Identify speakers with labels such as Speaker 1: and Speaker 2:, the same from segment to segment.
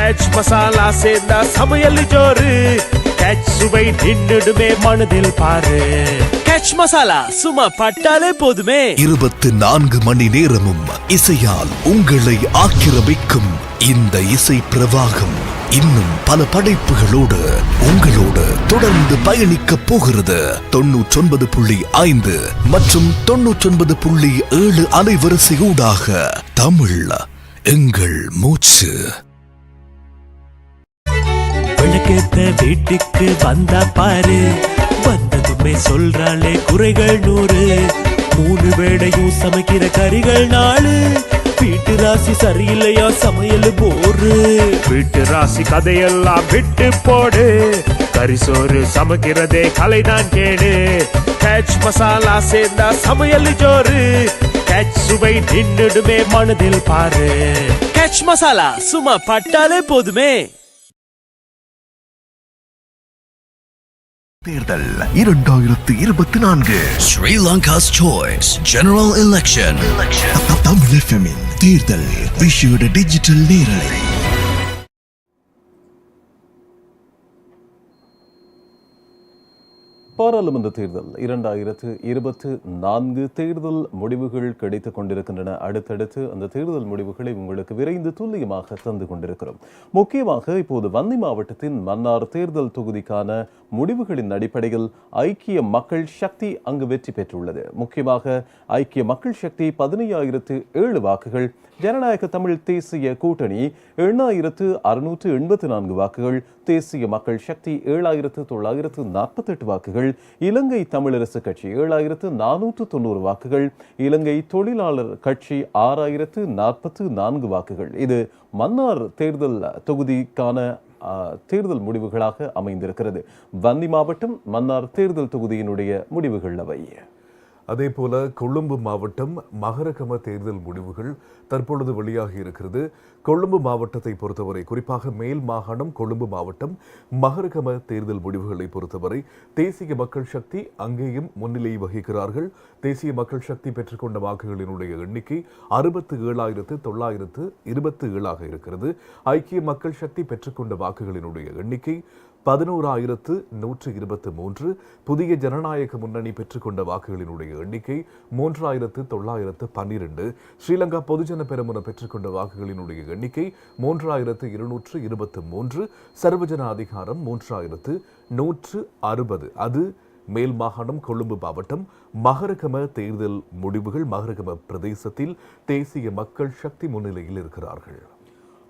Speaker 1: Catch masala சேர்ந்தா சமையல் ஜோறு. Catch சுவை நின்னுடுமே மனதில் பாரு. கேட்ச் மசாலா சும்மா பட்டாலே போதுமே.
Speaker 2: இருபத்து நான்கு மணி நேரமும் இசையால் உங்களை ஆக்கிரமிக்கும் இந்த இசை பிரவாகம் இன்னும் பல படைப்புகளோடு உங்களோடு தொடர்ந்து பயணிக்க போகிறது. தொன்னூற்றொன்பது புள்ளி ஐந்து மற்றும் தொன்னூற்றொன்பது புள்ளி ஏழு அலைவரிசையூடாக தமிழ் எங்கள் மூச்சு.
Speaker 1: விளக்கேத்த வீட்டுக்கு வந்தா பாரு. வந்ததுமே சொல்றாளே குறைகள் நூறு. மூணு வேளையும் சமைக்கிற கறிகள் நாலு. வீட்டு ராசி சரியில்லையா சமையல் போரு. வீட்டு ராசி கதையெல்லாம் விட்டு போடு. கரிசோறு சமைக்கிறதே கலைதான் கேடு. கேட்ச் மசாலா சேர்ந்தா சமையல் ஜோறு. கேட்ச் சுவை நின்னுடுமே மனதில் பாரு. கேட்ச் மசாலா சும்மா பட்டாலே போதுமே.
Speaker 2: தேர்தல் இரண்டாயிரத்து இருபத்தி நான்கு. Sri Lanka's choice general election Tamil தேர்தல் விஷேட டிஜிட்டல் நேரலை.
Speaker 3: பாராளுமன்ற தேர்தல் இரண்டாயிரத்து இருபத்து நான்கு தேர்தல் முடிவுகள் கிடைத்துக் கொண்டிருக்கின்றன. அடுத்தடுத்து அந்த தேர்தல் முடிவுகளை உங்களுக்கு விரைந்து துல்லியமாக தந்து கொண்டிருக்கிறோம். முக்கியமாக இப்போது வன்னி மாவட்டத்தின் மன்னார் தேர்தல் தொகுதிக்கான முடிவுகளின் அடிப்படையில் ஐக்கிய மக்கள் சக்தி அங்கு வெற்றி பெற்றுள்ளது. முக்கியமாக ஐக்கிய மக்கள் சக்தி பதினையாயிரத்து ஏழு வாக்குகள் ஜனநாயக தமிழ் தேசிய கூட்டணி எண்ணாயிரத்து அறுநூற்று எண்பத்து நான்கு வாக்குகள் தேசிய மக்கள் சக்தி ஏழாயிரத்து தொள்ளாயிரத்து நாற்பத்தெட்டு வாக்குகள் இலங்கை தமிழரசு கட்சி ஏழாயிரத்து நானூற்று தொண்ணூறு வாக்குகள் இலங்கை தொழிலாளர் கட்சி ஆறாயிரத்து நாற்பத்து நான்கு வாக்குகள். இது மன்னார் தேர்தல் தொகுதிக்கான தேர்தல் முடிவுகளாக அமைந்திருக்கிறது. வந்தி மாவட்டம் மன்னார் தேர்தல் தொகுதியினுடைய முடிவுகள் அவை.
Speaker 4: அதேபோல கொழும்பு மாவட்டம் மகரகம தேர்தல் முடிவுகள் தற்பொழுது வெளியாகி இருக்கிறது. கொழும்பு மாவட்டத்தை பொறுத்தவரை குறிப்பாக மேல் மாகாணம் கொழும்பு மாவட்டம் மகரகம தேர்தல் முடிவுகளை பொறுத்தவரை தேசிய மக்கள் சக்தி அங்கேயும் முன்னிலை வகிக்கிறார்கள். தேசிய மக்கள் சக்தி பெற்றுக்கொண்ட வாக்குகளினுடைய எண்ணிக்கை அறுபத்து ஏழாயிரத்து தொள்ளாயிரத்து இருபத்து ஏழாக இருக்கிறது. ஐக்கிய மக்கள் சக்தி பெற்றுக்கொண்ட வாக்குகளினுடைய எண்ணிக்கை பதினோராயிரத்து நூற்று இருபத்து மூன்று புதிய ஜனநாயக முன்னணி பெற்றுக்கொண்ட வாக்குகளினுடைய எண்ணிக்கை மூன்றாயிரத்து தொள்ளாயிரத்து பன்னிரண்டு. ஸ்ரீலங்கா பொதுஜன பெருமுன பெற்றுக்கொண்ட வாக்குகளினுடைய எண்ணிக்கை மூன்றாயிரத்து இருநூற்று இருபத்து மூன்று. சர்வஜன அதிகாரம் மூன்றாயிரத்து நூற்று அறுபது. அது மேல் மாகாணம் கொழும்பு மாவட்டம் மகரகம தேர்தல் முடிவுகள் மகரகம பிரதேசத்தில் தேசிய மக்கள் சக்தி முன்னிலையில் இருக்கிறார்கள்.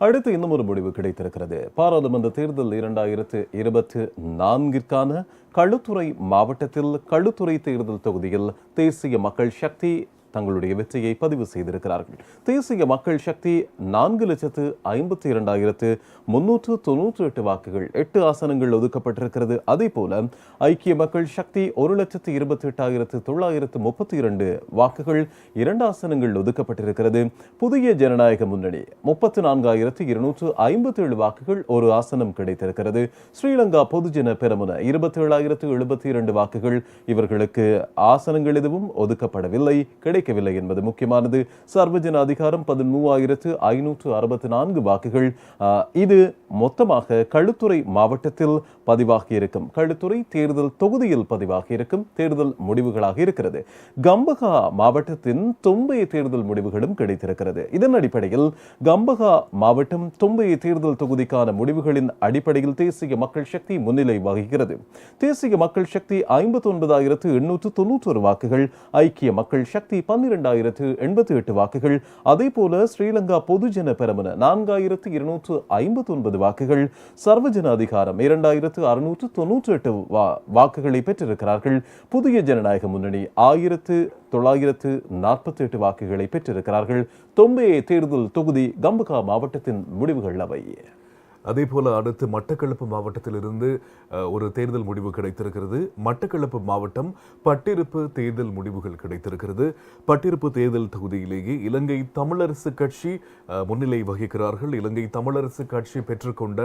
Speaker 3: அடுத்து இன்னும் ஒரு முடிவு கிடைத்திருக்கிறது. பாராளுமன்ற தேர்தல் இரண்டாயிரத்து இருபத்து நான்கிற்கான களுத்துறை மாவட்டத்தில் களுத்துறை தேர்தல் தொகுதியில் தேசிய மக்கள் சக்தி தங்களுடைய வெற்றியை பதிவு செய்திருக்கிறார்கள். தேசிய மக்கள் சக்தி நான்கு லட்சத்து ஐம்பத்தி இரண்டாயிரத்து முன்னூற்று தொன்னூற்றி எட்டு வாக்குகள் எட்டு ஆசனங்கள் ஒதுக்கப்பட்டிருக்கிறது. அதே போல ஐக்கிய மக்கள் சக்தி ஒரு லட்சத்து இருபத்தி எட்டாயிரத்து தொள்ளாயிரத்து முப்பத்தி இரண்டு வாக்குகள் இரண்டு ஆசனங்கள் ஒதுக்கப்பட்டிருக்கிறது. புதிய ஜனநாயக முன்னணி முப்பத்தி நான்காயிரத்து இருநூற்று ஐம்பத்தி ஏழு வாக்குகள் ஒரு ஆசனம் கிடைத்திருக்கிறது. ஸ்ரீலங்கா பொதுஜன பெருமன இருபத்தி ஏழாயிரத்து எழுபத்தி இரண்டு வாக்குகள். இவர்களுக்கு ஆசனங்கள் எதுவும் ஒதுக்கப்படவில்லை கிடைக்கவில்லை என்பது முக்கியமானது. சர்வஜன அதிகாரம் பதிமூவாயிரத்து ஐநூற்று அறுபத்தி நான்கு வாக்குகள். இது மொத்தமாக களுத்துறை மாவட்டத்தில் பதிவாகியிருக்கும். களுத்துறை தேர்தல் தொகுதியில் பதிவாகியிருக்கும் தேர்தல் முடிவுகளாக இருக்கிறது. கம்பகா மாவட்டத்தின் தொம்பை தேர்தல் முடிவுகளும் கிடைத்திருக்கிறது. இதன் அடிப்படையில் கம்பகா மாவட்டம் தொம்பை தேர்தல் தொகுதிக்கான முடிவுகளின் அடிப்படையில் தேசிய மக்கள் சக்தி முன்னிலை வகிக்கிறது. தேசிய மக்கள் சக்தி ஐம்பத்தி ஒன்பதாயிரத்து எண்ணூற்று தொன்னூற்றொரு வாக்குகள். ஐக்கிய மக்கள் சக்தி பன்னிரெண்டாயிரத்து எண்பத்தி எட்டு வாக்குகள். அதே போல ஸ்ரீலங்கா பொதுஜன பெரமுன நான்காயிரத்து இருநூற்று ஐம்பத்தி ஒன்பது வாக்குகள். சர்வஜன அதிகாரம் இரண்டாயிரத்து அறுநூற்று தொன்னூற்றி எட்டு வா வாக்குகளை பெற்றிருக்கிறார்கள். புதிய ஜனநாயக முன்னணி ஆயிரத்து தொள்ளாயிரத்து நாற்பத்தி எட்டு வாக்குகளை பெற்றிருக்கிறார்கள். தொம்பே தேர்தல் தொகுதி கம்புகா மாவட்டத்தின் முடிவுகள் அவை.
Speaker 4: அதே போல் அடுத்து மட்டக்களப்பு மாவட்டத்திலிருந்து ஒரு தேர்தல் முடிவு கிடைத்திருக்கிறது. மட்டக்களப்பு மாவட்டம் பட்டிருப்பு தேர்தல் முடிவுகள் கிடைத்திருக்கிறது. பட்டிருப்பு தேர்தல் தொகுதியிலேயே இலங்கை தமிழரசு கட்சி முன்னிலை வகிக்கிறார்கள். இலங்கை தமிழரசு கட்சி பெற்றுக்கொண்ட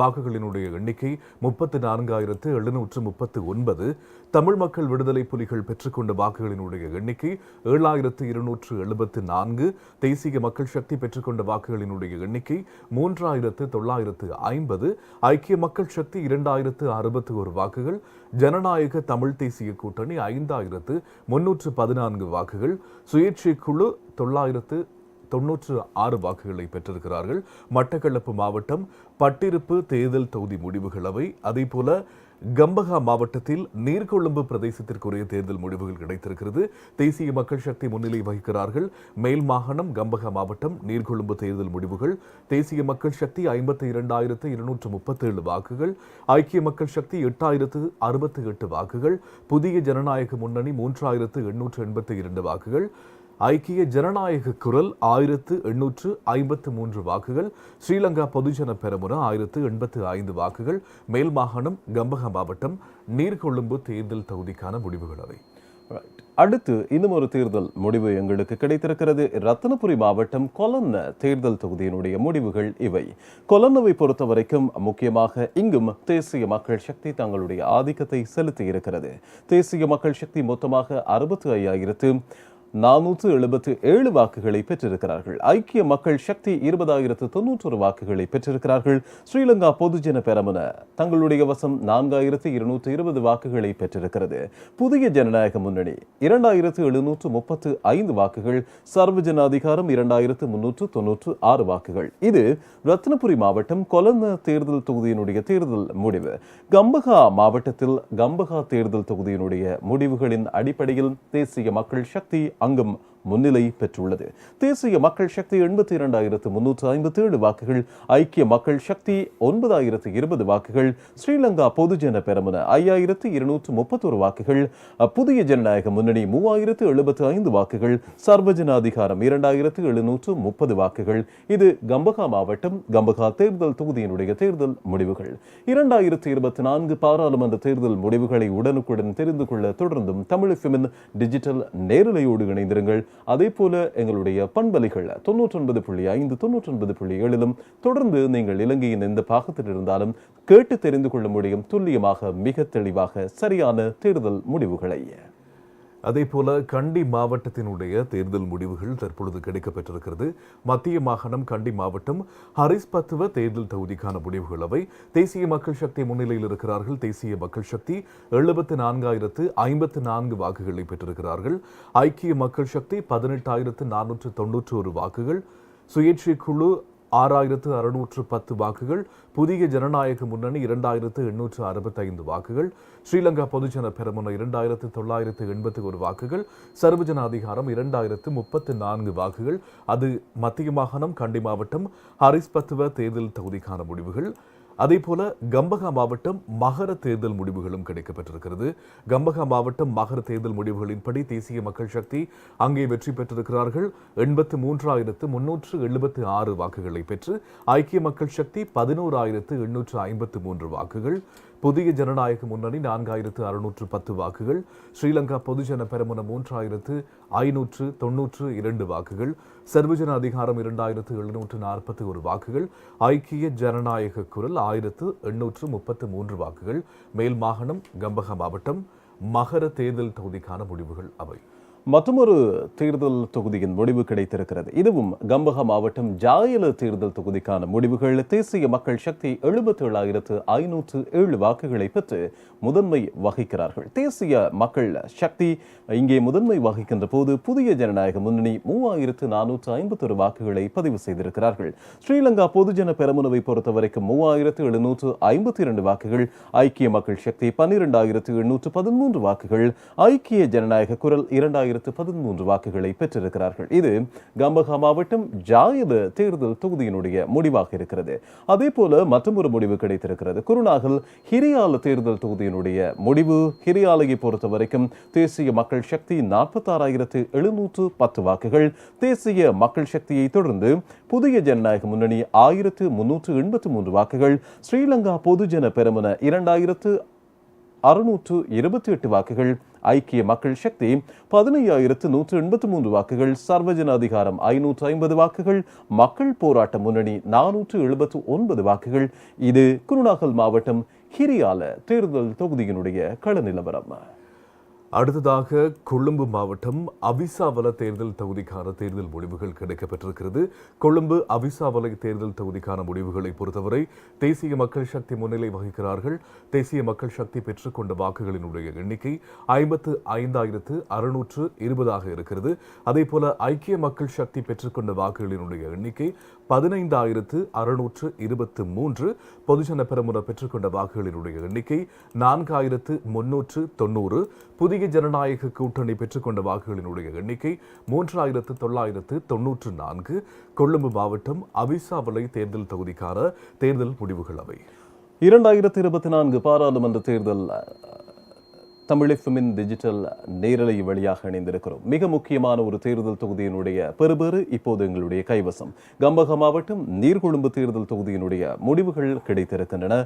Speaker 4: வாக்குகளினுடைய எண்ணிக்கை முப்பத்து நான்காயிரத்து எழுநூற்று முப்பத்து ஒன்பது. தமிழ் மக்கள் விடுதலை புலிகள் பெற்றுக்கொண்ட வாக்குகளினுடைய எண்ணிக்கை ஏழாயிரத்து இருநூற்று எழுபத்து நான்கு. தேசிய மக்கள் சக்தி பெற்றுக்கொண்ட வாக்குகளினுடைய எண்ணிக்கை மூன்றாயிரத்து தொள்ளாயிரத்து ஐம்பது ஐக்கிய மக்கள் சக்தி இரண்டாயிரத்து அறுபத்தி ஒரு வாக்குகள் ஜனநாயக தமிழ் தேசிய கூட்டணி ஐந்தாயிரத்து முன்னூற்று பதினான்கு வாக்குகள் சுயேட்சை குழு தொள்ளாயிரத்து தொன்னூற்று ஆறு வாக்குகளை பெற்றிருக்கிறார்கள். மட்டக்களப்பு மாவட்டம் பட்டிருப்பு தேர்தல் தொகுதி முடிவுகள் அவை. அதேபோல கம்பகா மாவட்டத்தில் நீர்கொழும்பு பிரதேசத்திற்குரிய தேர்தல் முடிவுகள் கிடைத்திருக்கிறது. தேசிய மக்கள் சக்தி முன்னிலை வகிக்கிறார்கள். மேல் மாகாணம் கம்பகா மாவட்டம் நீர்கொழும்பு தேர்தல் முடிவுகள். தேசிய மக்கள் சக்தி ஐம்பத்தி இரண்டாயிரத்து இருநூற்று முப்பத்தேழு வாக்குகள். ஐக்கிய மக்கள் சக்தி எட்டாயிரத்து அறுபத்தி எட்டு வாக்குகள். புதிய ஜனநாயக முன்னணி மூன்றாயிரத்து எண்ணூற்று எண்பத்தி இரண்டு வாக்குகள். ஐக்கிய ஜனநாயக குரல் ஆயிரத்து எண்ணூற்று ஐம்பத்து மூன்று வாக்குகள் ஸ்ரீலங்கா பொதுஜன பெரமுன ஆயிரத்து எண்பத்து ஐந்து வாக்குகள் மேல் மாகாணம் கம்பக மாவட்டம் நீர்கொழும்பு தேர்தல் தொகுதிக்கான முடிவுகள் அவை.
Speaker 3: அடுத்து இன்னும் ஒரு தேர்தல் முடிவு எங்களுக்கு கிடைத்திருக்கிறது. ரத்தனபுரி மாவட்டம் கொலன்ன தேர்தல் தொகுதியினுடைய முடிவுகள் இவை. கொலன்னவை பொறுத்த வரைக்கும் முக்கியமாக இங்கும் தேசிய மக்கள் சக்தி தங்களுடைய ஆதிக்கத்தை செலுத்தி இருக்கிறது. தேசிய மக்கள் சக்தி மொத்தமாக அறுபத்து ஐயாயிரத்து நானூற்று எழுபத்து ஏழு வாக்குகளை பெற்றிருக்கிறார்கள். ஐக்கிய மக்கள் சக்தி இருபதாயிரத்து தொன்னூற்றொரு வாக்குகளை பெற்றிருக்கிறார்கள். ஸ்ரீலங்கா பொதுஜன பெரமுன தங்களுடைய வசம் நான்காயிரத்து இருநூற்று இருபது வாக்குகளை பெற்றிருக்கிறது. புதிய ஜனநாயக முன்னணி இரண்டாயிரத்து எழுநூற்று முப்பத்து ஐந்து வாக்குகள். சர்வஜன அதிகாரம் இரண்டாயிரத்து முன்னூற்று தொன்னூற்று ஆறு வாக்குகள். இது ரத்னபுரி மாவட்டம் கொலந்த தேர்தல் தொகுதியினுடைய தேர்தல் முடிவு. கம்பகா மாவட்டத்தில் கம்பகா தேர்தல் தொகுதியினுடைய முடிவுகளின் அடிப்படையில் தேசிய மக்கள் சக்தி அங்கும் முன்னிலை பெற்றுள்ளது. தேசிய மக்கள் சக்தி எண்பத்தி இரண்டாயிரத்து முன்னூற்று ஐம்பத்தி ஏழு வாக்குகள் ஐக்கிய மக்கள் சக்தி ஒன்பதாயிரத்து இருபது வாக்குகள் ஸ்ரீலங்கா பொதுஜன பெரமுன ஐயாயிரத்து இருநூற்று முப்பத்தொரு வாக்குகள் புதிய ஜனநாயக முன்னணி மூவாயிரத்து எழுபத்து ஐந்து வாக்குகள் சர்வஜன அதிகாரம் இரண்டாயிரத்து எழுநூற்று முப்பது வாக்குகள். இது கம்பகா மாவட்டம் கம்பகா தேர்தல் தொகுதியினுடைய தேர்தல் முடிவுகள். இரண்டாயிரத்து இருபத்தி நான்கு பாராளுமன்ற தேர்தல் முடிவுகளை உடனுக்குடன் தெரிந்து கொள்ள தொடர்ந்தும் தமிழ் ஃபிமின் டிஜிட்டல் நேரலையோடு இணைந்திருங்கள். அதே போல எங்களுடைய பண்பலைகள் தொண்ணூற்றி ஒன்பது புள்ளி ஐந்து தொண்ணூற்றி ஒன்பது புள்ளி ஏழிலும் தொடர்ந்து நீங்கள் இலங்கையின் எந்த பாகத்தில் இருந்தாலும் கேட்டு தெரிந்து கொள்ள முடியும். துல்லியமாக மிக தெளிவாக சரியான தேர்தல் முடிவுகளை.
Speaker 4: அதே போல கண்டி மாவட்டத்தினுடைய தேர்தல் முடிவுகள் தற்பொழுது கிடைக்கப்பெற்றிருக்கிறது. மத்திய மாகாணம் கண்டி மாவட்டம் ஹரிஸ்பத்துவ தேர்தல் தொகுதிக்கான முடிவுகள் அவை. தேசிய மக்கள் சக்தி முன்னிலையில் இருக்கிறார்கள். தேசிய மக்கள் சக்தி எழுபத்து நான்காயிரத்து ஐம்பத்து நான்கு வாக்குகளை பெற்றிருக்கிறார்கள். ஐக்கிய மக்கள் சக்தி பதினெட்டாயிரத்து நானூற்று தொன்னூற்று ஒரு வாக்குகள். சுயேட்சை குழு ஆறாயிரத்து அறுநூற்று பத்து வாக்குகள் புதிய ஜனநாயக முன்னணி இரண்டாயிரத்து எண்ணூற்று அறுபத்தைந்து வாக்குகள் ஸ்ரீலங்கா பொதுஜன பெரமுன இரண்டாயிரத்து தொள்ளாயிரத்து எண்பத்தி ஒரு வாக்குகள் சர்வஜன அதிகாரம் இரண்டாயிரத்து முப்பத்து நான்கு வாக்குகள். அது மத்திய மாகாணம் கண்டி மாவட்டம் ஹரிஸ்பத்துவ தேர்தல் தொகுதிக்கான முடிவுகள். அதே போல கம்பகா மாவட்டம் மகர தேர்தல் முடிவுகளும் கிடைக்கப்பட்டிருக்கிறது. கம்பகா மாவட்டம் மகர தேர்தல் முடிவுகளின்படி தேசிய மக்கள் சக்தி அங்கே வெற்றி பெற்றிருக்கிறார்கள். எண்பத்து மூன்றாயிரத்து முன்னூற்று எழுபத்து ஆறு வாக்குகளை பெற்று ஐக்கிய மக்கள் சக்தி பதினோராயிரத்து எண்ணூற்று ஐம்பத்து மூன்று வாக்குகள். புதிய ஜனநாயக முன்னணி நான்காயிரத்து அறுநூற்று பத்து வாக்குகள் ஸ்ரீலங்கா பொதுஜன பெரமுன மூன்றாயிரத்து ஐநூற்று தொன்னூற்று இரண்டு வாக்குகள் சர்வஜன அதிகாரம் இரண்டாயிரத்து எழுநூற்று நாற்பத்தி ஒரு வாக்குகள் ஐக்கிய ஜனநாயக குரல் ஆயிரத்து எண்ணூற்று முப்பத்து மூன்று வாக்குகள். மேல் மாகாணம் கம்பக மாவட்டம் மகர தேர்தல் தொகுதிக்கான முடிவுகள் அவை.
Speaker 3: மற்றொரு தேர்தல் தொகுதியின் முடிவு கிடைத்திருக்கிறது. இதுவும் கம்பக மாவட்டம் ஜாயில தேர்தல் தொகுதிக்கான முடிவுகள். தேசிய மக்கள் சக்தி எழுபத்தி ஏழாயிரத்து ஐநூற்று ஏழு வாக்குகளை பெற்று முதன்மை வகிக்கிறார்கள். தேசிய மக்கள் சக்தி இங்கே முதன்மை வகிக்கின்ற போது புதிய ஜனநாயக முன்னணி மூவாயிரத்து நானூற்று ஐம்பத்தொரு வாக்குகளை பதிவு செய்திருக்கிறார்கள். ஸ்ரீலங்கா பொதுஜன பெரமுனவை பொறுத்தவரைக்கும் மூவாயிரத்து எழுநூற்று ஐம்பத்தி இரண்டு வாக்குகள் ஐக்கிய மக்கள் சக்தி பன்னிரெண்டாயிரத்து எண்ணூற்று பதிமூன்று வாக்குகள் ஐக்கிய ஜனநாயக குரல் இரண்டாயிரத்து ஆயிரத்து பதிமூன்று வாக்குகளை பெற்றிருக்கிறார்கள். இது கம்பஹா மாவட்டம் ஜாயத தேர்தல் தொகுதியினுடைய முடிவாக இருக்கிறது. அதே போல மற்றொரு முடிவு கிடைத்திருக்கிறது. குருநாகல் ஹிரியால தேர்தல் தொகுதியினுடைய முடிவு ஹிரியாலையை பொறுத்த வரைக்கும் தேசிய மக்கள் சக்தி நாற்பத்தாறாயிரத்து எழுநூற்று பத்து வாக்குகள். தேசிய மக்கள் சக்தியை தொடர்ந்து புதிய ஜனநாயக முன்னணி ஆயிரத்து முன்னூற்று எண்பத்தி மூன்று வாக்குகள். ஸ்ரீலங்கா பொதுஜன பெருமன இரண்டாயிரத்து அறுநூற்று இருபத்தி எட்டு வாக்குகள். ஐக்கிய மக்கள் சக்தி பதினையாயிரத்து நூற்று எண்பத்தி மூன்று வாக்குகள் சர்வஜன அதிகாரம் ஐநூற்று ஐம்பது வாக்குகள் மக்கள் போராட்ட முன்னணி நானூற்று எழுபத்து ஒன்பது வாக்குகள். இது குருநாகல் மாவட்டம் ஹிரியால தேர்தல் தொகுதியினுடைய கள நிலவரம்.
Speaker 4: அடுத்ததாக கொழும்பு மாவட்டம் அவிசாவல தேர்தல் தொகுதிக்கான தேர்தல் முடிவுகள் கிடைக்கப்பெற்றிருக்கிறது கொழும்பு அவிசாவலை தேர்தல் தொகுதிக்கான முடிவுகளை பொறுத்தவரை தேசிய மக்கள் சக்தி முன்னிலை வகிக்கிறார்கள். தேசிய மக்கள் சக்தி பெற்றுக்கொண்ட வாக்குகளினுடைய எண்ணிக்கை ஐம்பத்து ஐந்தாயிரத்து அறுநூற்று இருபதாக இருக்கிறது. அதே போல ஐக்கிய மக்கள் சக்தி பெற்றுக்கொண்ட வாக்குகளினுடைய எண்ணிக்கை பதினைந்தாயிரத்து அறுநூற்று இருபத்து மூன்று பொதுஜன பெருமுறை பெற்றுக்கொண்ட வாக்குகளினுடைய எண்ணிக்கை நான்காயிரத்து முன்னூற்று தொண்ணூறு புதிய ஜனநாயக கூட்டணி பெற்றுக்கொண்ட வாக்குகளினுடைய எண்ணிக்கை மூன்றாயிரத்து தொள்ளாயிரத்து தொன்னூற்று நான்கு கொழும்பு மாவட்டம் அவிசாவளை தேர்தல் தொகுதிக்கான தேர்தல் முடிவுகள் அவை.
Speaker 3: இரண்டாயிரத்து இருபத்தி நான்கு பாராளுமன்ற தேர்தல் தமிழிஃபமின் டிஜிட்டல் நேரலை வழியாக இணைந்திருக்கிறோம். மிக முக்கியமான ஒரு தேர்தல் தொகுதியினுடைய பெறுபேறு இப்போது எங்களுடைய கைவசம். கம்பக மாவட்டம் நீர்கொழும்பு தேர்தல் தொகுதியினுடைய முடிவுகள் கிடைத்திருக்கின்றன.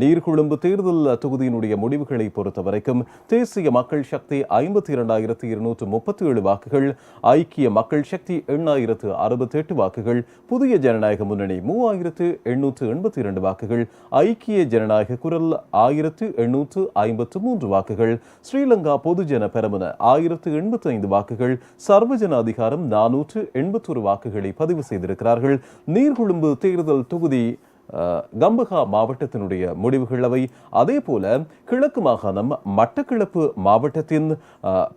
Speaker 3: நீர்கொழும்பு தேர்தல் தொகுதியினுடைய முடிவுகளை பொறுத்த வரைக்கும் தேசிய மக்கள் சக்தி ஐம்பத்தி இரண்டாயிரத்தி இருநூற்று முப்பத்தி ஏழு வாக்குகள் ஐக்கிய மக்கள் சக்தி எண்ணாயிரத்து அறுபத்தி எட்டு வாக்குகள் புதிய ஜனநாயக முன்னணி மூவாயிரத்து எண்ணூற்று எண்பத்தி இரண்டு வாக்குகள் ஐக்கிய ஜனநாயக குரல் ஆயிரத்து எண்ணூற்று ஐம்பத்து மூன்று வாக்குகள் ஸ்ரீலங்கா பொதுஜன பெரமுன ஆயிரத்து எண்பத்தி ஐந்து வாக்குகள் சர்வஜன அதிகாரம் நானூற்று எண்பத்தொரு வாக்குகளை பதிவு செய்திருக்கிறார்கள். நீர்கொழும்பு தேர்தல் தொகுதி அஹ், கம்பஹா மாவட்டத்தினுடைய முடிவுகள் அவை அதே போல கிழக்கு மாகாணம் மட்டக்கிழப்பு மாவட்டத்தின்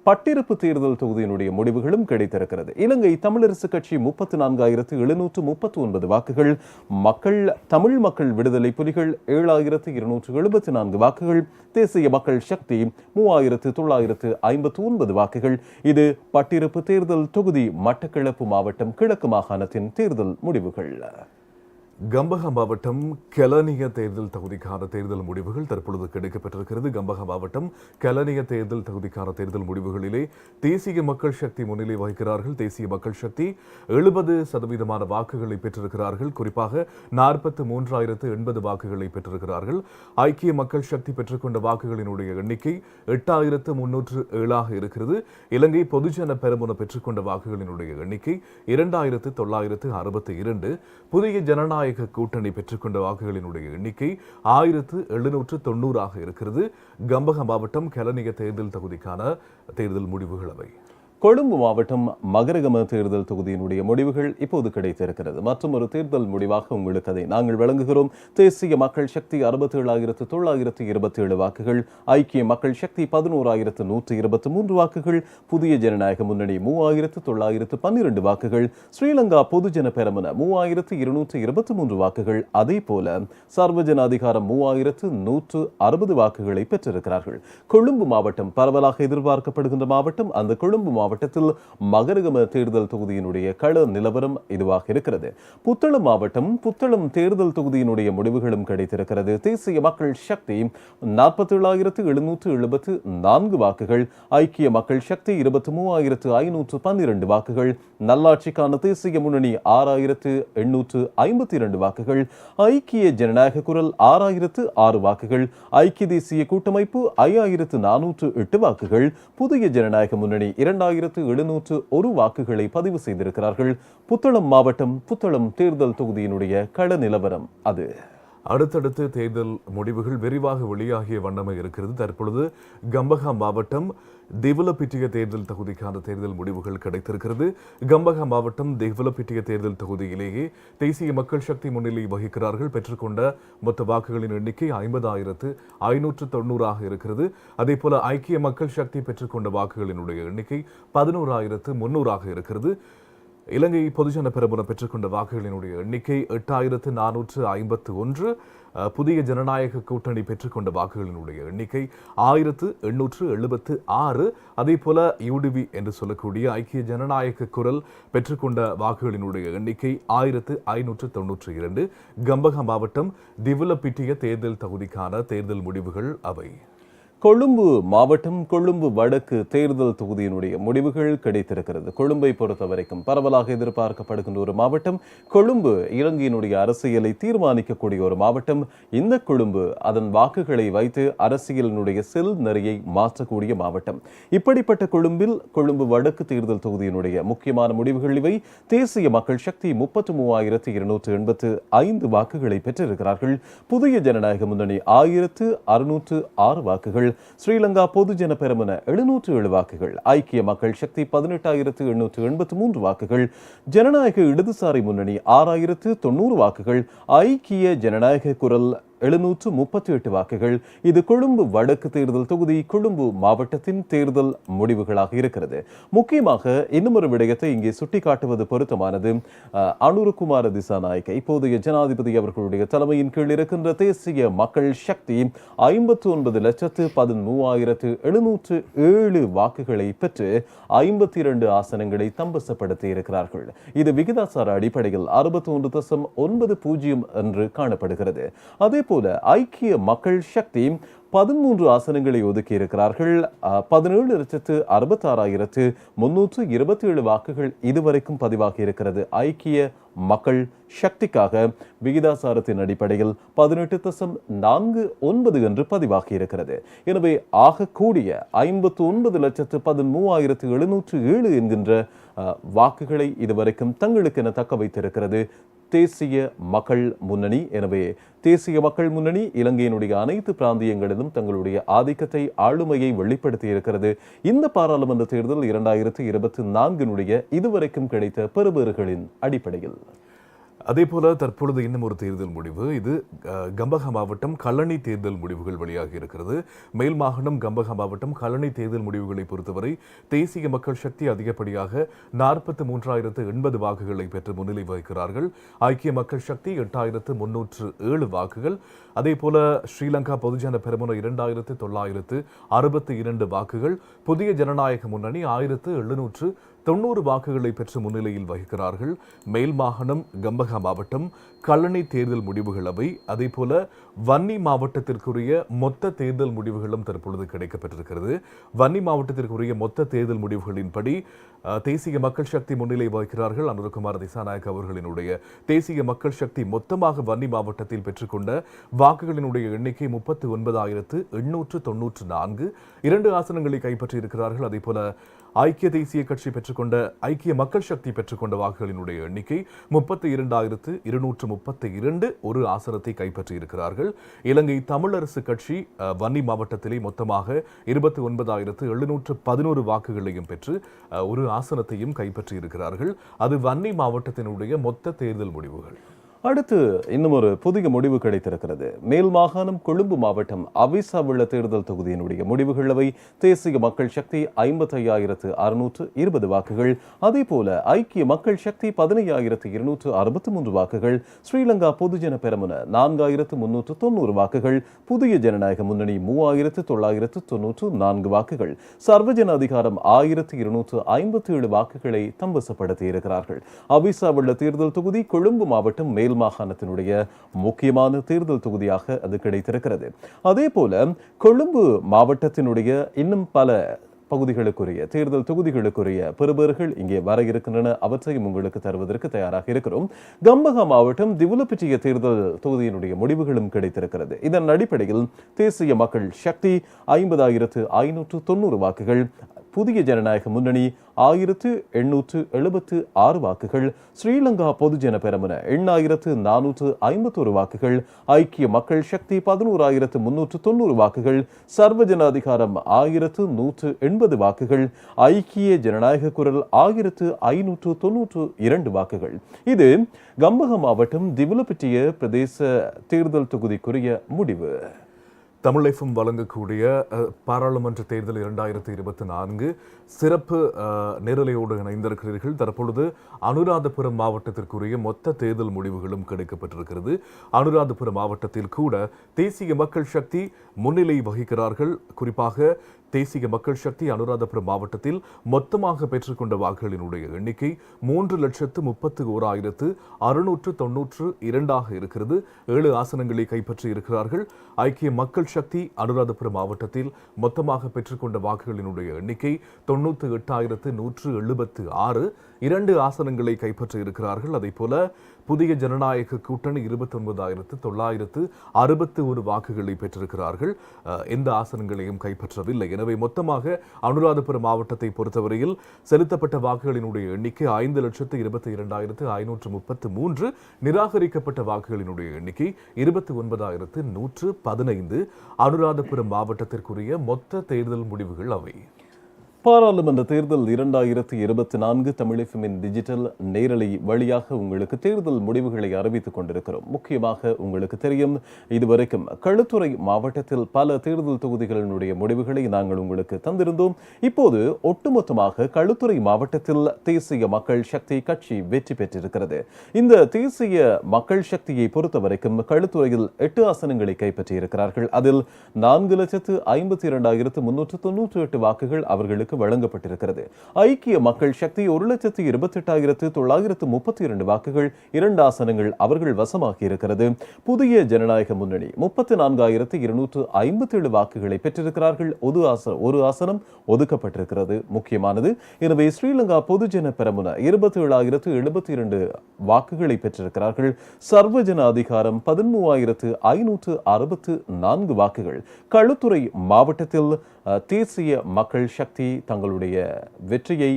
Speaker 3: பட்டிருப்பு தேர்தல் தொகுதியினுடைய முடிவுகளும் கிடைத்திருக்கிறது. இலங்கை தமிழரசு கட்சி முப்பத்தி நான்காயிரத்து எழுநூற்று முப்பத்தி ஒன்பது வாக்குகள் மக்கள் தமிழ் மக்கள் விடுதலை புலிகள் ஏழாயிரத்து இருநூற்று எழுபத்தி நான்கு வாக்குகள் தேசிய மக்கள் சக்தி மூவாயிரத்து தொள்ளாயிரத்து ஐம்பத்தி ஒன்பது வாக்குகள். இது பட்டிருப்பு தேர்தல் தொகுதி மட்டக்கிழப்பு மாவட்டம் கிழக்கு மாகாணத்தின் தேர்தல் முடிவுகள்.
Speaker 4: கம்பக மாவட்டம் கெலனிய தேர்தல் தொகுதிக்கான தேர்தல் முடிவுகள் தற்பொழுது கிடைக்கப்பட்டிருக்கிறது. கம்பக மாவட்டம் கெலனிய தேர்தல் தொகுதிக்கான தேர்தல் முடிவுகளிலே தேசிய மக்கள் சக்தி முன்னிலை வகிக்கிறார்கள். தேசிய மக்கள் சக்தி எழுபது சதவீதமான வாக்குகளை பெற்றிருக்கிறார்கள். குறிப்பாக நாற்பத்து மூன்றாயிரத்து எண்பது வாக்குகளை பெற்றிருக்கிறார்கள். ஐக்கிய மக்கள் சக்தி பெற்றுக்கொண்ட வாக்குகளினுடைய எண்ணிக்கை எட்டாயிரத்து முன்னூற்று ஏழாக இருக்கிறது. இலங்கை பொதுஜன பெருமுன பெற்றுக்கொண்ட வாக்குகளினுடைய எண்ணிக்கை இரண்டாயிரத்து தொள்ளாயிரத்து அறுபத்தி இரண்டு. புதிய ஜனநாயக கூட்டணி பெற்றுக்கொண்ட வாக்குகளினுடைய எண்ணிக்கை ஆயிரத்து எழுநூற்று தொண்ணூறாக இருக்கிறது. கம்பக மாவட்டம் கெலனிய தேர்தல் தொகுதிக்கான தேர்தல் முடிவுகள் அவை.
Speaker 3: கொழும்பு மாவட்டம் மகரகம தேர்தல் தொகுதியினுடைய முடிவுகள் இப்போது கிடைத்திருக்கிறது. மற்றும் ஒரு தேர்தல் முடிவாக உங்களுக்கு அதை நாங்கள் வழங்குகிறோம். தேசிய மக்கள் சக்தி அறுபத்தி ஏழாயிரத்து தொள்ளாயிரத்து இருபத்தி ஏழு வாக்குகள் ஐக்கிய மக்கள் சக்தி பதினோராயிரத்து நூற்று இருபத்தி மூன்று வாக்குகள் புதிய ஜனநாயக முன்னணி மூவாயிரத்து தொள்ளாயிரத்து பன்னிரண்டு வாக்குகள் ஸ்ரீலங்கா பொதுஜன பெரமுன மூவாயிரத்து இருநூற்று இருபத்தி மூன்று வாக்குகள் அதே போல சர்வஜன அதிகாரம் மூவாயிரத்து நூற்று அறுபது வாக்குகளை பெற்றிருக்கிறார்கள். கொழும்பு மாவட்டம் பரவலாக எதிர்பார்க்கப்படுகின்ற மாவட்டம் அந்த கொழும்பு மாவட்டத்தில் மகரகம தேர்தல் தொகுதியினுடைய கள நிலவரம் இதுவாக இருக்கிறது. புத்தளம் மாவட்டம் புத்தளம் தேர்தல் தொகுதியினுடைய முடிவுகளும் கிடைத்திருக்கிறது. தேசிய மக்கள் சக்தி நாற்பத்தி ஏழாயிரத்து எழுநூற்று எழுபத்து நான்கு வாக்குகள் ஐக்கிய மக்கள் சக்தி இருபத்தி மூவாயிரத்து ஐநூற்று பன்னிரண்டு வாக்குகள் நல்லாட்சிக்கான தேசிய முன்னணி ஆறாயிரத்து எண்ணூற்று ஐம்பத்தி இரண்டு வாக்குகள் ஐக்கிய ஜனநாயக குரல் ஆறாயிரத்து ஆறு வாக்குகள் ஐக்கிய தேசிய கூட்டமைப்பு ஐயாயிரத்து நானூற்று எட்டு வாக்குகள் புதிய ஜனநாயக முன்னணி இரண்டாயிரத்து எழுநூற்று ஒரு வாக்குகளை பதிவு செய்திருக்கிறார்கள். புத்தளம் மாவட்டம் புத்தளம் தேர்தல் தொகுதியினுடைய கள நிலவரம் அது.
Speaker 4: அடுத்தடுத்து தேர்தல் முடிவுகள் விரிவாக வெளியாகிய வண்ணமே இருக்கிறது. தற்பொழுது கம்பகா மாவட்டம் தேவலப்பிட்டிய தேர்தல் தொகுதிக்கான தேர்தல் முடிவுகள் கிடைத்திருக்கிறது. கம்பஹா மாவட்டம் தேவலப்பிட்டிய தேர்தல் தொகுதியிலேயே தேசிய மக்கள் சக்தி முன்னிலை வகிக்கிறார்கள். பெற்றுக்கொண்ட மொத்த வாக்குகளின் எண்ணிக்கை ஐம்பதாயிரத்து ஐநூற்று தொண்ணூறாக இருக்கிறது. அதே போல ஐக்கிய மக்கள் சக்தி பெற்றுக்கொண்ட வாக்குகளினுடைய எண்ணிக்கை பதினோராயிரத்து முன்னூறாக இருக்கிறது. இலங்கை பொதுஜன பெரமுன பெற்றுக்கொண்ட வாக்குகளினுடைய எண்ணிக்கை எட்டாயிரத்து நானூற்று ஐம்பத்து ஒன்று. புதிய ஜனநாயக கூட்டணி பெற்றுக்கொண்ட வாக்குகளினுடைய எண்ணிக்கை ஆயிரத்து எண்ணூற்று எழுபத்து ஆறு. அதே போல யூடிவி என்று சொல்லக்கூடிய ஐக்கிய ஜனநாயக குரல் பெற்றுக்கொண்ட வாக்குகளினுடைய எண்ணிக்கை ஆயிரத்து ஐநூற்று தொன்னூற்று இரண்டு. கம்பக மாவட்டம் திவுலப்பிட்டிய தேர்தல் தொகுதிக்கான தேர்தல் முடிவுகள் அவை.
Speaker 3: கொழும்பு மாவட்டம் கொழும்பு வடக்கு தேர்தல் தொகுதியினுடைய முடிவுகள் கிடைத்திருக்கிறது. கொழும்பை பொறுத்த வரைக்கும் பரவலாக எதிர்பார்க்கப்படுகின்ற ஒரு மாவட்டம் கொழும்பு இலங்கையினுடைய அரசியலை தீர்மானிக்கக்கூடிய ஒரு மாவட்டம். இந்த கொழும்பு அதன் வாக்குகளை வைத்து அரசியலினுடைய செல் நெறியை மாற்றக்கூடிய மாவட்டம். இப்படிப்பட்ட கொழும்பில் கொழும்பு வடக்கு தேர்தல் தொகுதியினுடைய முக்கியமான முடிவுகள் இவை. தேசிய மக்கள் சக்தி முப்பத்தி மூவாயிரத்து இருநூற்று எண்பத்து ஐந்து வாக்குகளை பெற்றிருக்கிறார்கள். புதிய ஜனநாயக முன்னணி ஆயிரத்து அறுநூற்று ஆறு வாக்குகள். ஸ்ரீலங்கா பொதுஜன பெருமன எழுநூற்று ஏழு வாக்குகள் ஐக்கிய மக்கள் சக்தி பதினெட்டாயிரத்து எண்ணூற்று எண்பத்து மூன்று வாக்குகள் ஜனநாயக இடதுசாரி முன்னணி ஆறாயிரத்து தொண்ணூறு வாக்குகள் ஐக்கிய ஜனநாயக குரல் எழுநூற்று முப்பத்தி எட்டு வாக்குகள். இது கொழும்பு வடக்கு தேர்தல் தொகுதி கொழும்பு மாவட்டத்தின் தேர்தல் முடிவுகளாக இருக்கிறது. முக்கியமாக இன்னும் ஒரு விடயத்தை இங்கே சுட்டிக்காட்டுவது பொருத்தமானது. அனுருகுமார திசாநாயக்க இப்போதைய ஜனாதிபதி அவர்களுடைய தலைமையின் கீழ் இருக்கின்ற தேசிய மக்கள் சக்தி ஐம்பத்து ஒன்பது லட்சத்து பதிமூவாயிரத்து எழுநூற்று ஏழு வாக்குகளை பெற்று ஐம்பத்தி இரண்டு ஆசனங்களை தம்பசப்படுத்தி இருக்கிறார்கள். இது விகிதாசார அடிப்படையில் அறுபத்தி ஒன்று தசம் ஒன்பது பூஜ்ஜியம் என்று காணப்படுகிறது. அதே போல ஐக்கிய மக்கள் சக்தி பதிமூன்று ஆசனங்களை ஒதுக்கி இருக்கிறார்கள் பதினேழு லட்சத்து அறுபத்தாறாயிரத்து முன்னூற்று இருபத்தி ஏழு வாக்குகள் இதுவரைக்கும் பதிவாகி இருக்கிறது. ஐக்கிய மக்கள் சக்திக்காக விகிதாசாரத்தின் அடிப்படையில் பதினெட்டு தசம் நான்கு ஒன்பது என்று பதிவாகி இருக்கிறது. எனவே ஆகக்கூடிய ஐம்பத்து ஒன்பது லட்சத்து பதிமூவாயிரத்து எழுநூற்று ஏழு என்கின்ற வாக்குகளை இதுவரைக்கும் தங்களுக்கென தக்க வைத்திருக்கிறது. தேசிய மக்கள் முன்னணி. எனவே தேசிய மக்கள் முன்னணி இலங்கையினுடைய அனைத்து பிராந்தியங்களிலும் தங்களுடைய ஆதிக்கத்தை ஆளுமையை வெளிப்படுத்தி இருக்கிறது இந்த பாராளுமன்ற தேர்தல் இரண்டாயிரத்தி இருபத்தி நான்கினுடைய இதுவரைக்கும் கிடைத்த பெறுபேறுகளின் அடிப்படையில்.
Speaker 4: அதே போல தற்பொழுது இன்னும் ஒரு தேர்தல் முடிவு. இது கம்பக மாவட்டம் கல்லணை தேர்தல் முடிவுகள் வெளியாக இருக்கிறது. மேல் மாகாணம் கம்பக மாவட்டம் கல்லணை தேர்தல் முடிவுகளை பொறுத்தவரை தேசிய மக்கள் சக்தி அதிகப்படியாக நாற்பத்தி மூன்றாயிரத்து எண்பது வாக்குகளை பெற்று முன்னிலை வகிக்கிறார்கள். ஐக்கிய மக்கள் சக்தி எட்டாயிரத்து முன்னூற்று ஏழு வாக்குகள். அதே போல ஸ்ரீலங்கா பொதுஜன பெருமுன இரண்டாயிரத்து தொள்ளாயிரத்து அறுபத்தி இரண்டு வாக்குகள். புதிய ஜனநாயக முன்னணி ஆயிரத்து எழுநூற்று தொண்ணூறு வாக்குகளை பெற்று முன்னிலையில் வகிக்கிறார்கள். மேல் மாகாணம் கம்பகா மாவட்டம் கல்லணை தேர்தல் முடிவுகள் அவை. அதேபோல வன்னி மாவட்டத்திற்குரிய மொத்த தேர்தல் முடிவுகளும் தற்பொழுது கிடைக்கப்பட்டிருக்கிறது. வன்னி மாவட்டத்திற்குரிய மொத்த தேர்தல் முடிவுகளின்படி தேசிய மக்கள் சக்தி முன்னிலை வகிக்கிறார்கள். அனுரகுமார் திசாநாயக் அவர்களினுடைய தேசிய மக்கள் சக்தி மொத்தமாக வன்னி மாவட்டத்தில் பெற்றுக்கொண்ட வாக்குகளினுடைய எண்ணிக்கை முப்பத்தி ஒன்பதாயிரத்து எண்ணூற்று தொன்னூற்று நான்கு. இரண்டு ஆசனங்களை கைப்பற்றியிருக்கிறார்கள். அதேபோல ஐக்கிய தேசிய கட்சி பெற்றுக்கொண்ட ஐக்கிய மக்கள் சக்தி பெற்றுக்கொண்ட வாக்குகளினுடைய எண்ணிக்கை முப்பத்தி இரண்டாயிரத்து இருநூற்று முப்பத்தி இரண்டு ஒரு ஆசனத்தை கைப்பற்றியிருக்கிறார்கள். இலங்கை தமிழரசு கட்சி வன்னி மாவட்டத்திலே மொத்தமாக இருபத்தி ஒன்பதாயிரத்து எழுநூற்று பதினோரு வாக்குகளையும் பெற்று ஒரு ஆசனத்தையும் கைப்பற்றியிருக்கிறார்கள். அது வன்னி மாவட்டத்தினுடைய மொத்த தேர்தல் முடிவுகள்.
Speaker 3: அடுத்து இன்னும் ஒரு புதிய முடிவு கிடைத்திருக்கிறது. மேல் மாகாணம் கொழும்பு மாவட்டம் அவிசாவுள்ள தேர்தல் தொகுதியினுடைய முடிவுகளவை தேசிய மக்கள் சக்தி ஐம்பத்தையாயிரத்து அறுநூற்று இருபது வாக்குகள். அதே போல ஐக்கிய மக்கள் சக்தி பதினையாயிரத்து இருநூற்று அறுபத்தி மூன்று வாக்குகள். ஸ்ரீலங்கா பொதுஜன பெரமுன நான்காயிரத்து முன்னூற்று தொண்ணூறு வாக்குகள். புதிய ஜனநாயக முன்னணி மூவாயிரத்து தொள்ளாயிரத்து தொன்னூற்று நான்கு வாக்குகள். சர்வஜன அதிகாரம் ஆயிரத்து இருநூற்று ஐம்பத்தி ஏழு வாக்குகளை தம்பசப்படுத்தி இருக்கிறார்கள் உள்ள தேர்தல் தொகுதி கொழும்பு மாவட்டம் மேல் மாகாணத்தினுடைய முக்கியமான தேர்தல் தொகுதியாக அது கிடைத்திருக்கிறது. அதே போல கொழும்பு மாவட்டத்தினுடைய இன்னும் பல பகுதிகளுக்குரிய தேர்தல் தொகுதிகளுக்குரிய பெறுபேறுகள் இங்கே வர இருக்கின்றன. அவற்றையும் உங்களுக்கு தருவதற்கு தயாராக இருக்கிறோம். கம்பகா மாவட்டம் திவுலப்பிட்டிய தேர்தல் தொகுதியினுடைய முடிவுகளும் கிடைத்திருக்கிறது. இதன் அடிப்படையில் தேசிய மக்கள் சக்தி ஐம்பதாயிரத்து ஐநூற்று தொண்ணூறு வாக்குகள் புதிய ஜனநாயக முன்னணி ஆயிரத்து எண்ணூற்று எழுபத்து ஆறு வாக்குகள் ஸ்ரீலங்கா பொதுஜன பெரமுன எண்ணாயிரத்து நானூற்று ஐம்பத்தோரு வாக்குகள் ஐக்கிய மக்கள் சக்தி பதினோராயிரத்து முன்னூற்று தொண்ணூறு வாக்குகள் சர்வஜன அதிகாரம் ஆயிரத்து நூற்று எண்பது வாக்குகள் ஐக்கிய ஜனநாயக குரல் ஆயிரத்து ஐநூற்று தொன்னூற்று இரண்டு வாக்குகள். இது கம்பக மாவட்டம் திவுலப்பிட்டிய பிரதேச தேர்தல் தொகுதிக்குரிய முடிவு.
Speaker 4: தமிழ் வழங்கக்கூடிய பாராளுமன்ற தேர்தல் இரண்டாயிரத்தி இருபத்தி நான்கு சிறப்பு நேரலையோடு இணைந்திருக்கிறீர்கள். தற்பொழுது அனுராதபுரம் மாவட்டத்திற்குரிய மொத்த தேர்தல் முடிவுகளும் கிடைக்கப்பட்டிருக்கிறது. அனுராதபுரம் மாவட்டத்தில் கூட தேசிய மக்கள் சக்தி முன்னிலை வகிக்கிறார்கள். குறிப்பாக தேசிய மக்கள் சக்தி அனுராதபுரம் மாவட்டத்தில் மொத்தமாக பெற்றுக்கொண்ட வாக்குகளினுடைய எண்ணிக்கை மூன்று லட்சத்து முப்பத்து ஓராயிரத்து அறுநூற்று தொன்னூற்று இரண்டாக இருக்கிறது. ஏழு ஆசனங்களை கைப்பற்றி இருக்கிறார்கள். ஐக்கிய மக்கள் சக்தி அனுராதபுரம் மாவட்டத்தில் மொத்தமாக பெற்றுக்கொண்ட வாக்குகளினுடைய எண்ணிக்கை தொண்ணூற்று எட்டாயிரத்து நூற்று எழுபத்து ஆறு. இரண்டு ஆசனங்களை கைப்பற்றி இருக்கிறார்கள். அதே போல புதிய ஜனநாயக கூட்டணி இருபத்தி ஒன்பதாயிரத்து தொள்ளாயிரத்து அறுபத்தி ஒரு வாக்குகளை பெற்றிருக்கிறார்கள். எந்த ஆசனங்களையும் கைப்பற்றவில்லை. எனவே மொத்தமாக அனுராதபுரம் மாவட்டத்தை பொறுத்தவரையில் செலுத்தப்பட்ட வாக்குகளினுடைய எண்ணிக்கை ஐந்து லட்சத்து இருபத்தி இரண்டாயிரத்து ஐநூற்று முப்பத்து மூன்று. நிராகரிக்கப்பட்ட வாக்குகளினுடைய எண்ணிக்கை இருபத்தி ஒன்பதாயிரத்து நூற்று பதினைந்து. அனுராதபுரம் மாவட்டத்திற்குரிய மொத்த தேர்தல் முடிவுகள் அவை.
Speaker 3: பாராளுமன்ற தேர்தல் இரண்டாயிரத்தி இருபத்தி நான்கு தமிழகமின் டிஜிட்டல் நேரலை வழியாக உங்களுக்கு தேர்தல் முடிவுகளை அறிவித்துக் கொண்டிருக்கிறோம். முக்கியமாக உங்களுக்கு தெரியும் இதுவரைக்கும் களுத்துறை மாவட்டத்தில் பல தேர்தல் தொகுதிகளினுடைய முடிவுகளை நாங்கள் உங்களுக்கு தந்திருந்தோம். இப்போது ஒட்டுமொத்தமாக களுத்துறை மாவட்டத்தில் தேசிய மக்கள் சக்தி கட்சி வெற்றி பெற்றிருக்கிறது. இந்த தேசிய மக்கள் சக்தியை பொறுத்தவரைக்கும் களுத்துறையில் எட்டு ஆசனங்களை கைப்பற்றியிருக்கிறார்கள். அதில் நான்கு லட்சத்து ஐம்பத்தி இரண்டாயிரத்து முன்னூற்று தொன்னூற்றி எட்டு வாக்குகள் அவர்களுக்கு வழங்கப்பட்டிருக்கிறது. ஐக்கிய மக்கள் சக்தி ஒரு லட்சத்து இருபத்தி எட்டாயிரத்து தொள்ளாயிரத்து முப்பத்தி இரண்டு வாக்குகள் இரண்டு ஆசனங்கள் அவர்கள் வசமாகி இருக்கிறது புதிய ஜனநாயக முன்னணி முப்பத்தி நான்காயிரத்து இருநூற்று ஐம்பத்தி ஏழு வாக்குகளை பெற்றிருக்கிறார்கள். ஒரு ஆசனம் ஒரு ஆசனம் ஒதுக்கப்பட்டிருக்கிறது. முக்கியமானது எனவே ஸ்ரீலங்கா பொதுஜன பெரமுன இருபத்தி ஏழாயிரத்து எழுபத்தி இரண்டு வாக்குகளை பெற்றிருக்கிறார்கள். சர்வஜன அதிகாரம் பதிமூவாயிரத்து ஐநூற்று அறுபத்து நான்கு வாக்குகள். களுத்துறை மாவட்டத்தில் தேசிய மக்கள் சக்தி தங்களுடைய வெற்றியை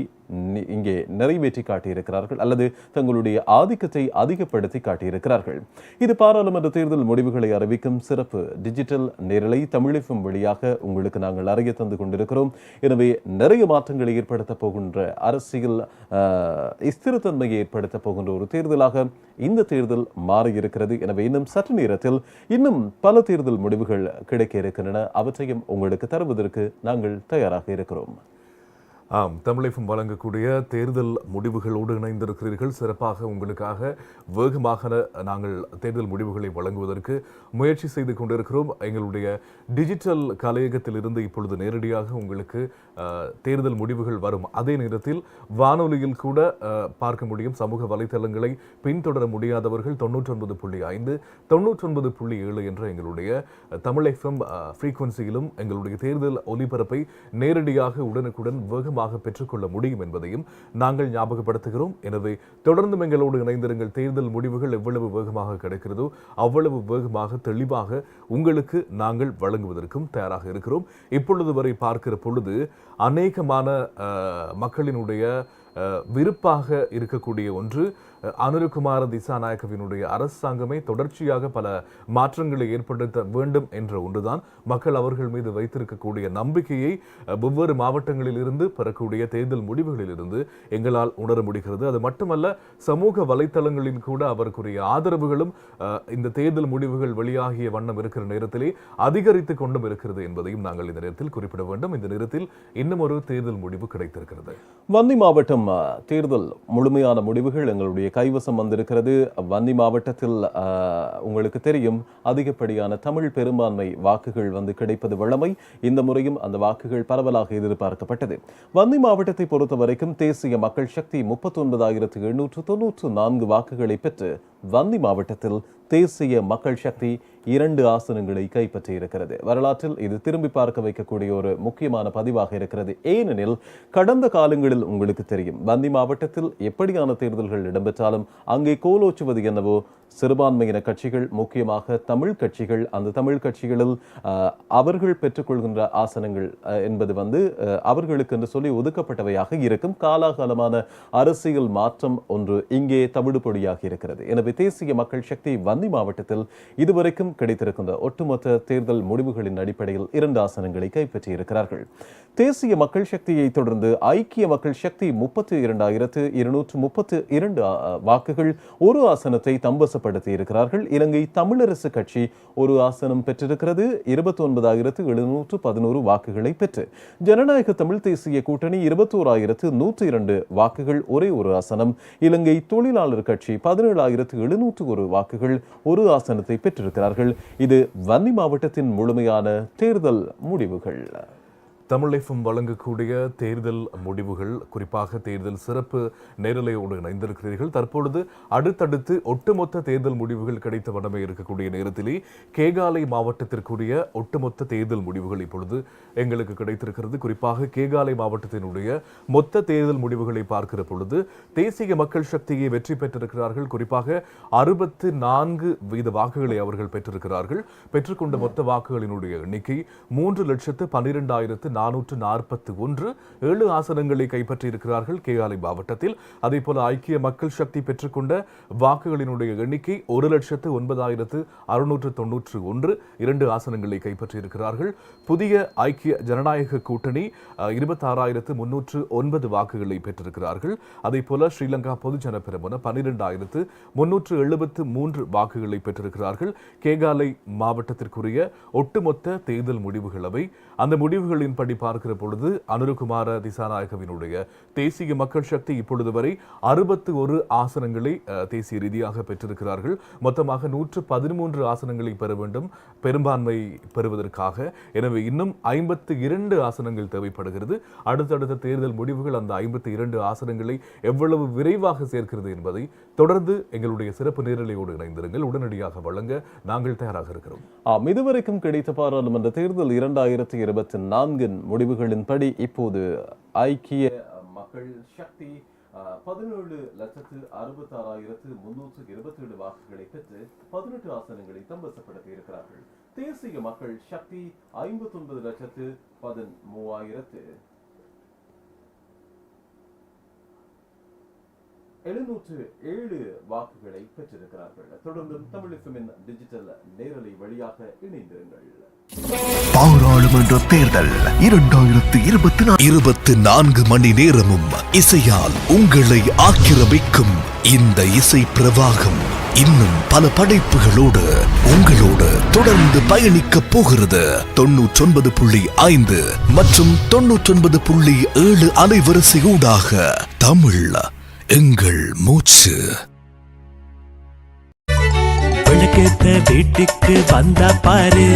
Speaker 3: இங்கே நிறைவேற்றி காட்டியிருக்கிறார்கள் அல்லது தங்களுடைய ஆதிக்கத்தை அதிகப்படுத்தி காட்டியிருக்கிறார்கள். இது பாராளுமன்ற தேர்தல் முடிவுகளை அறிவிக்கும் சிறப்பு டிஜிட்டல் நேரலை தமிழிப்பும் வழியாக உங்களுக்கு நாங்கள் அறிய தந்து கொண்டிருக்கிறோம். எனவே நிறைய மாற்றங்களை ஏற்படுத்த போகின்ற அரசியல் ஸ்திரத்தன்மையை ஏற்படுத்த போகின்ற ஒரு தேர்தலாக இந்த தேர்தல் மாறியிருக்கிறது. எனவே இன்னும் சற்று நேரத்தில் இன்னும் பல தேர்தல் முடிவுகள் கிடைக்க இருக்கின்றன. அவற்றையும் உங்களுக்கு தருவதற்கு நாங்கள் தயாராக இருக்கிறோம்.
Speaker 4: ஆம் தமிழகம் வழங்கக்கூடிய தேர்தல் முடிவுகளோடு இணைந்திருக்கிறீர்கள். சிறப்பாக உங்களுக்காக வேகமாக நாங்கள் தேர்தல் முடிவுகளை வழங்குவதற்கு முயற்சி செய்து கொண்டிருக்கிறோம். எங்களுடைய டிஜிட்டல் கலையகத்திலிருந்து இப்பொழுது நேரடியாக உங்களுக்கு தேர்தல் முடிவுகள் வரும். அதே நேரத்தில் வானொலியில் கூட பார்க்க முடியும். சமூக வலைதளங்களை பின்தொடர முடியாதவர்கள் தொண்ணூற்றொன்பது புள்ளி ஐந்து தொண்ணூற்றொன்பது புள்ளி ஏழு என்ற எங்களுடைய தமிழ் எஃப்எம் ஃப்ரீக்குவன்சியிலும் எங்களுடைய தேர்தல் ஒலிபரப்பை நேரடியாக உடனுக்குடன் வேகமாக பெற்றுக்கொள்ள முடியும் என்பதையும் நாங்கள் ஞாபகப்படுத்துகிறோம். எனவே தொடர்ந்து எங்களோடு இணைந்திருங்கள். தேர்தல் முடிவுகள் எவ்வளவு வேகமாக கிடைக்கிறதோ அவ்வளவு வேகமாக தெளிவாக உங்களுக்கு நாங்கள் வழங்குவதற்கும் தயாராக இருக்கிறோம். இப்பொழுது வரை பார்க்கிற பொழுது அநேகமான மக்களினுடைய விருப்பாக இருக்கக்கூடிய ஒன்று அனுரகுமார திசாநாயகவினுடைய அரசாங்கமே தொடர்ச்சியாக பல மாற்றங்களை ஏற்படுத்த வேண்டும் என்ற ஒன்றுதான் மக்கள் அவர்கள் மீது வைத்திருக்கக்கூடிய நம்பிக்கையை ஒவ்வொரு மாவட்டங்களில் மாவட்டங்களிலிருந்து பெறக்கூடிய தேர்தல் முடிவுகளிலிருந்து எங்களால் உணர முடிகிறது. அது மட்டுமல்ல சமூக வலைத்தளங்களில் கூட அவருக்குரிய ஆதரவுகளும் இந்த தேர்தல் முடிவுகள் வெளியாகிய வண்ணம் இருக்கிற நேரத்திலே அதிகரித்து கொண்டும் இருக்கிறது என்பதையும் நாங்கள் இந்த நேரத்தில் குறிப்பிட வேண்டும். இந்த நேரத்தில் இன்னும் ஒரு தேர்தல் முடிவு கிடைத்திருக்கிறது.
Speaker 3: வந்தி மாவட்டம் தேர்தல் முழுமையான முடிவுகள் எங்களுடைய கைவசம் வந்திருக்கிறது. வன்னி மாவட்டத்தில் உங்களுக்கு தெரியும் அதிகப்படியான தமிழ் பெரும்பான்மை வாக்குகள் வந்து கிடைப்பது வழமை. இந்த முறையும் அந்த வாக்குகள் பரவலாக எதிர்பார்க்கப்பட்டது. வன்னி மாவட்டத்தை பொறுத்த வரைக்கும் தேசிய மக்கள் சக்தி முப்பத்தி ஒன்பதாயிரத்து எண்ணூற்று தொன்னூற்று நான்கு வாக்குகளை பெற்று வன்னி மாவட்டத்தில் தேசிய மக்கள் சக்தி இரண்டு ஆசனங்களை கைப்பற்றி இருக்கிறது வரலாற்றில் இது திரும்பி பார்க்க வைக்கக்கூடிய ஒரு முக்கியமான பதிவாக இருக்கிறது. ஏனெனில் கடந்த காலங்களில் உங்களுக்கு தெரியும் வந்தி மாவட்டத்தில் எப்படியான தேர்தல்கள் இடம்பெற்றாலும் அங்கே கோலோச்சுவது என்னவோ சிறுபான்மையின கட்சிகள் முக்கியமாக தமிழ் கட்சிகள் அந்த தமிழ் கட்சிகளில் அவர்கள் பெற்றுக்கொள்கின்ற ஆசனங்கள் என்பது வந்து அவர்களுக்கு என்று சொல்லி ஒதுக்கப்பட்டவையாக இருக்கும். காலாகாலமான அரசியல் மாற்றம் ஒன்று இங்கே தவிடுபொடியாகி இருக்கிறது. எனவே தேசிய மக்கள் சக்தி வந்தி மாவட்டத்தில் இதுவரைக்கும் கிடைத்திருக்கின்ற ஒட்டுமொத்த தேர்தல் முடிவுகளின் அடிப்படையில் இரண்டு ஆசனங்களை கைப்பற்றியிருக்கிறார்கள். தேசிய மக்கள் சக்தியை தொடர்ந்து ஐக்கிய மக்கள் சக்தி முப்பத்தி இரண்டாயிரத்து இருநூற்று முப்பத்து இரண்டு வாக்குகள் ஒரு ஆசனத்தை தம்பச தம்பசப்படுத்தி இருக்கிறார்கள். இலங்கை தமிழரசு கட்சி ஒரு ஆசனம் பெற்றிருக்கிறது. இருபத்தி ஒன்பதாயிரத்து எழுநூற்று பதினோரு வாக்குகளை பெற்று ஜனநாயக தமிழ் தேசிய கூட்டணி இருபத்தோராயிரத்து நூற்று இரண்டு வாக்குகள் ஒரே ஒரு ஆசனம். இலங்கை தொழிலாளர் கட்சி பதினேழாயிரத்து எழுநூற்று ஒரு வாக்குகள் ஒரு ஆசனத்தை பெற்றிருக்கிறார்கள். இது வன்னி மாவட்டத்தின் முழுமையான தேர்தல் முடிவுகள்.
Speaker 4: தமிழகம் வழங்கக்கூடிய தேர்தல் முடிவுகள் குறிப்பாக தேர்தல் சிறப்பு நேரலையோடு இணைந்திருக்கிறீர்கள். தற்பொழுது அடுத்தடுத்து ஒட்டுமொத்த தேர்தல் முடிவுகள் கிடைத்த வண்ணமே இருக்கக்கூடிய நேரத்திலே கேகாலை மாவட்டத்திற்குரிய ஒட்டுமொத்த தேர்தல் முடிவுகள் இப்பொழுது எங்களுக்கு கிடைத்திருக்கிறது. குறிப்பாக கேகாலை மாவட்டத்தினுடைய மொத்த தேர்தல் முடிவுகளை பார்க்கிற பொழுது தேசிய மக்கள் சக்தியை வெற்றி பெற்றிருக்கிறார்கள். குறிப்பாக அறுபத்து நான்கு வீத வாக்குகளை அவர்கள் பெற்றிருக்கிறார்கள். பெற்றுக்கொண்ட மொத்த வாக்குகளினுடைய எண்ணிக்கை மூன்று லட்சத்து பன்னிரெண்டாயிரத்து நானூற்று நாற்பத்தி ஒன்று ஏழு ஆசனங்களை கைப்பற்றியிருக்கிறார்கள் கேகாலை மாவட்டத்தில். அதேபோல ஐக்கிய மக்கள் சக்தி பெற்றுக்கொண்ட வாக்குகளினுடைய எண்ணிக்கை ஒரு லட்சத்து ஒன்பதாயிரத்து அறுநூற்று தொன்னூற்று ஒன்று. இரண்டு ஆசனங்களை கைப்பற்றியிருக்கிறார்கள். புதிய ஐக்கிய ஜனநாயக கூட்டணி இருபத்தாறாயிரத்து முன்னூற்று ஒன்பது வாக்குகளை பெற்றிருக்கிறார்கள். அதேபோல ஸ்ரீலங்கா பொதுஜன பெரமுன பன்னிரெண்டாயிரத்து முன்னூற்று எழுபத்து மூன்று வாக்குகளை பெற்றிருக்கிறார்கள். கேகாலை மாவட்டத்திற்குரிய ஒட்டுமொத்த தேர்தல் முடிவுகளவை அந்த முடிவுகளின்படி பார்க்கிற பொழுது அனுருகுமார திசாநாயகவினுடைய தேசிய மக்கள் சக்தி இப்பொழுது வரை அறுபத்து ஒரு ஆசனங்களை தேசிய ரீதியாக பெற்றிருக்கிறார்கள். மொத்தமாக நூற்று பதிமூன்று ஆசனங்களை பெற வேண்டும் பெரும்பான்மை பெறுவதற்காக. எனவே இன்னும் ஐம்பத்து இரண்டு ஆசனங்கள் தேவைப்படுகிறது. அடுத்தடுத்த தேர்தல் முடிவுகள் அந்த ஐம்பத்தி இரண்டு ஆசனங்களை எவ்வளவு விரைவாக சேர்க்கிறது என்பதை தொடர்ந்து எங்களுடைய சிறப்பு நேரலையோடு இணைந்திருங்கள். உடனடியாக வழங்க நாங்கள் தயாராக இருக்கிறோம்.
Speaker 3: ஆம் இதுவரைக்கும் கிடைத்த பாராளுமன்ற தேர்தல் இரண்டாயிரத்தி இருபத்தி நான்கின் முடிவுகளின்படி இப்போது ஐக்கிய மக்கள் சக்தி பதினேழு லட்சத்து அறுபத்தாறாயிரத்து முன்னூற்று இருபத்தி ஏழு வாக்குகளை பெற்று பதினெட்டு ஆசனங்களை தம்பசப்படுத்தி இருக்கிறார்கள். தேசிய மக்கள் சக்தி ஐம்பத்தி ஒன்பது லட்சத்து பதிமூவாயிரத்து எழுநூற்று ஏழு வாக்குகளை பெற்றிருக்கிறார்கள். தொடர்ந்தும் தமிழிசமின் டிஜிட்டல் நேரலை வழியாக இணைந்திருங்கள்.
Speaker 2: பாராளுமன்ற தேர்தல் இரண்டாயிரத்து இருபத்தி இருபத்தி நான்கு மணி நேரமும் இசையால் உங்களை ஆக்கிரமிக்கும் இந்த இசை பிரவாகம் இன்னும் பல படைப்புகளோடு உங்களோடு தொடர்ந்து பயணிக்க போகிறது. தொன்னூற்றொன்பது புள்ளி ஐந்து மற்றும் தொன்னூற்றொன்பது புள்ளி ஏழு அலைவரிசையூடாக தமிழ் எங்கள் மூச்சு.
Speaker 1: விளக்கேத்த வீட்டுக்கு வந்தா பாரு.